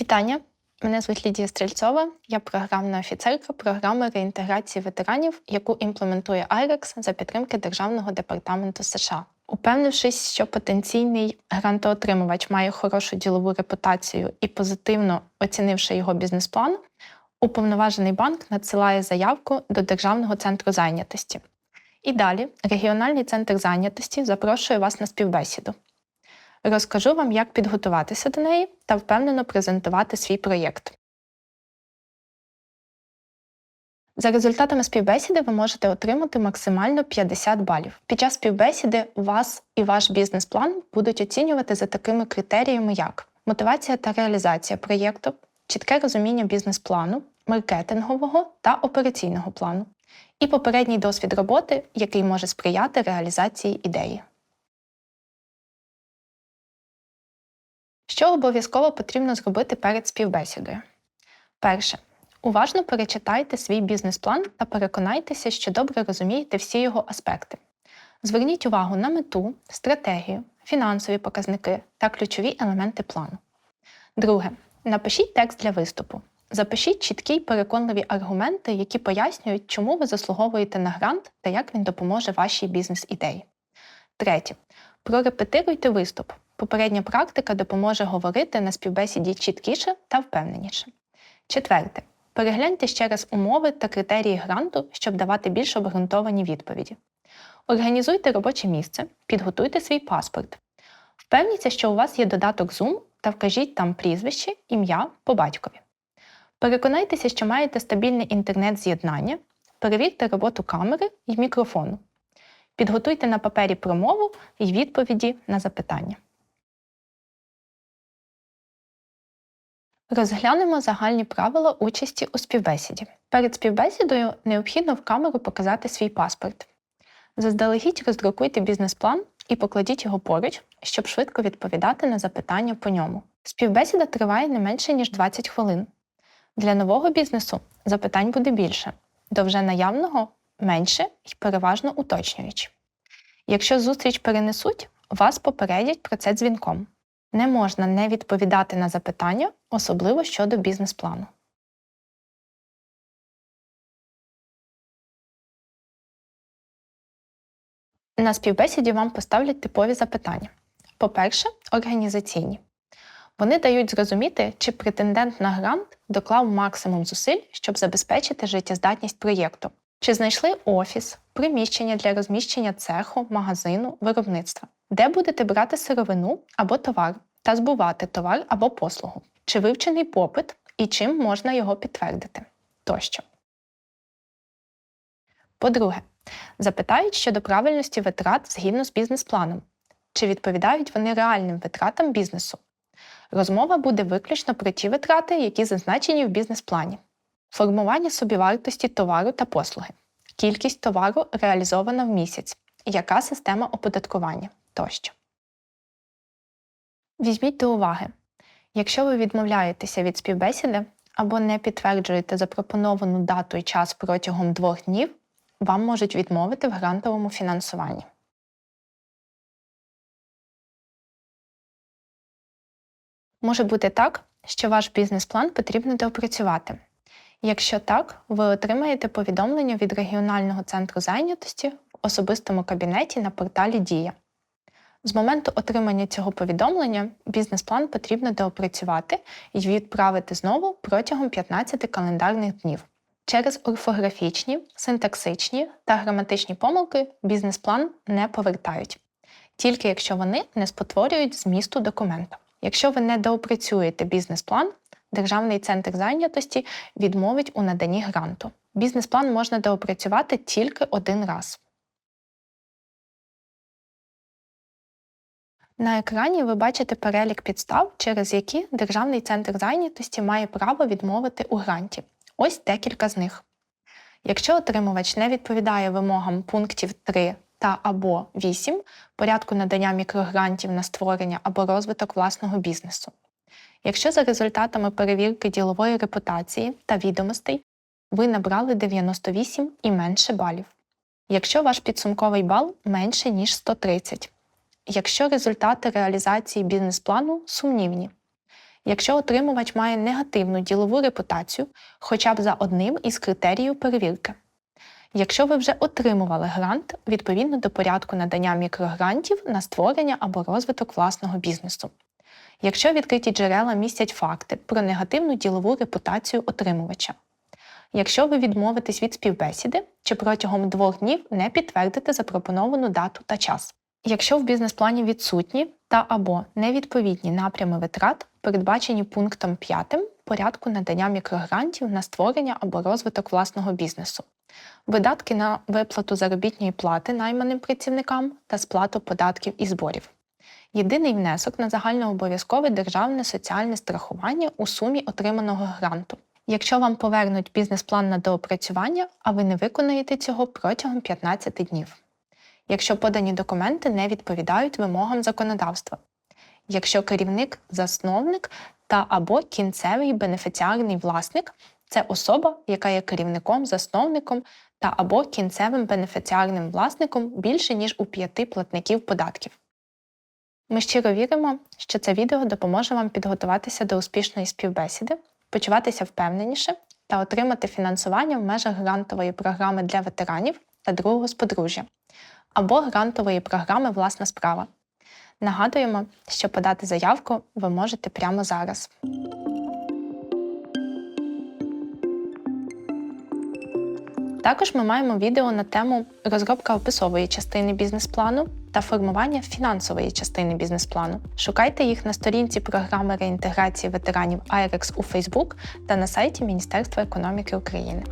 Вітання! Мене звуть Лідія Стрільцова, я програмна офіцерка програми реінтеграції ветеранів, яку імплементує IREX за підтримки Державного департаменту США. Упевнившись, що потенційний грантоотримувач має хорошу ділову репутацію і позитивно оцінивши його бізнес-план, уповноважений банк надсилає заявку до Державного центру зайнятості. І далі регіональний центр зайнятості запрошує вас на співбесіду. Розкажу вам, як підготуватися до неї та впевнено презентувати свій проєкт. За результатами співбесіди ви можете отримати максимально 50 балів. Під час співбесіди вас і ваш бізнес-план будуть оцінювати за такими критеріями, як мотивація та реалізація проєкту, чітке розуміння бізнес-плану, маркетингового та операційного плану, і попередній досвід роботи, який може сприяти реалізації ідеї. Що обов'язково потрібно зробити перед співбесідою? Перше. Уважно перечитайте свій бізнес-план та переконайтеся, що добре розумієте всі його аспекти. Зверніть увагу на мету, стратегію, фінансові показники та ключові елементи плану. Друге. Напишіть текст для виступу. Запишіть чіткі й переконливі аргументи, які пояснюють, чому ви заслуговуєте на грант та як він допоможе вашій бізнес-ідеї. Третє. Прорепетируйте виступ. Попередня практика допоможе говорити на співбесіді чіткіше та впевненіше. Четверте. Перегляньте ще раз умови та критерії гранту, щоб давати більш обґрунтовані відповіді. Організуйте робоче місце, підготуйте свій паспорт. Впевніться, що у вас є додаток Zoom та вкажіть там прізвище, ім'я по батькові. Переконайтеся, що маєте стабільне інтернет-з'єднання, перевірте роботу камери і мікрофону. Підготуйте на папері промову і відповіді на запитання. Розглянемо загальні правила участі у співбесіді. Перед співбесідою необхідно в камеру показати свій паспорт. Заздалегідь роздрукуйте бізнес-план і покладіть його поруч, щоб швидко відповідати на запитання по ньому. Співбесіда триває не менше, ніж 20 хвилин. Для нового бізнесу запитань буде більше, до вже наявного менше і переважно уточнюючи. Якщо зустріч перенесуть, вас попередять про це дзвінком. Не можна не відповідати на запитання, особливо щодо бізнес-плану. На співбесіді вам поставлять типові запитання. По-перше, організаційні. Вони дають зрозуміти, чи претендент на грант доклав максимум зусиль, щоб забезпечити життєздатність проєкту, чи знайшли офіс, приміщення для розміщення цеху, магазину, виробництва, де будете брати сировину або товар та збувати товар або послугу, чи вивчений попит і чим можна його підтвердити тощо. По-друге, запитають щодо правильності витрат згідно з бізнес-планом, чи відповідають вони реальним витратам бізнесу. Розмова буде виключно про ті витрати, які зазначені в бізнес-плані, формування собівартості товару та послуги, кількість товару реалізована в місяць, яка система оподаткування тощо. Візьміть до уваги, якщо ви відмовляєтеся від співбесіди або не підтверджуєте запропоновану дату і час протягом двох днів, вам можуть відмовити в грантовому фінансуванні. Може бути так, що ваш бізнес-план потрібно доопрацювати. Якщо так, ви отримаєте повідомлення від регіонального центру зайнятості в особистому кабінеті на порталі Дія. З моменту отримання цього повідомлення бізнес-план потрібно доопрацювати і відправити знову протягом 15 календарних днів. Через орфографічні, синтаксичні та граматичні помилки бізнес-план не повертають, тільки якщо вони не спотворюють змісту документа. Якщо ви не доопрацюєте бізнес-план, Державний центр зайнятості відмовить у наданні гранту. Бізнес-план можна доопрацювати тільки один раз. На екрані ви бачите перелік підстав, через які Державний центр зайнятості має право відмовити у гранті. Ось декілька з них. Якщо отримувач не відповідає вимогам пунктів 3 та або 8 порядку надання мікрогрантів на створення або розвиток власного бізнесу. Якщо за результатами перевірки ділової репутації та відомостей ви набрали 98 і менше балів. Якщо ваш підсумковий бал менше, ніж 130, якщо результати реалізації бізнес-плану сумнівні, Якщо отримувач має негативну ділову репутацію, хоча б за одним із критеріїв перевірки. Якщо ви вже отримували грант відповідно до порядку надання мікрогрантів на створення або розвиток власного бізнесу. Якщо відкриті джерела містять факти про негативну ділову репутацію отримувача. Якщо ви відмовитесь від співбесіди чи протягом двох днів не підтвердите запропоновану дату та час. Якщо в бізнес-плані відсутні та або невідповідні напрями витрат, передбачені пунктом 5 порядку надання мікрогрантів на створення або розвиток власного бізнесу, видатки на виплату заробітної плати найманим працівникам та сплату податків і зборів. Єдиний внесок на загальнообов'язкове державне соціальне страхування у сумі отриманого гранту. Якщо вам повернуть бізнес-план на доопрацювання, а ви не виконаєте цього протягом 15 днів. Якщо подані документи не відповідають вимогам законодавства. Якщо керівник, засновник та або кінцевий бенефіціарний власник це особа, яка є керівником, засновником та або кінцевим бенефіціарним власником більше ніж у п'яти платників податків. Ми щиро віримо, що це відео допоможе вам підготуватися до успішної співбесіди, почуватися впевненіше та отримати фінансування в межах грантової програми для ветеранів та другого сподружжя або грантової програми Власна справа. Нагадуємо, що подати заявку ви можете прямо зараз. Також ми маємо відео на тему розробка описової частини бізнес-плану та формування фінансової частини бізнес-плану. Шукайте їх на сторінці програми реінтеграції ветеранів IREX у Facebook та на сайті Міністерства економіки України.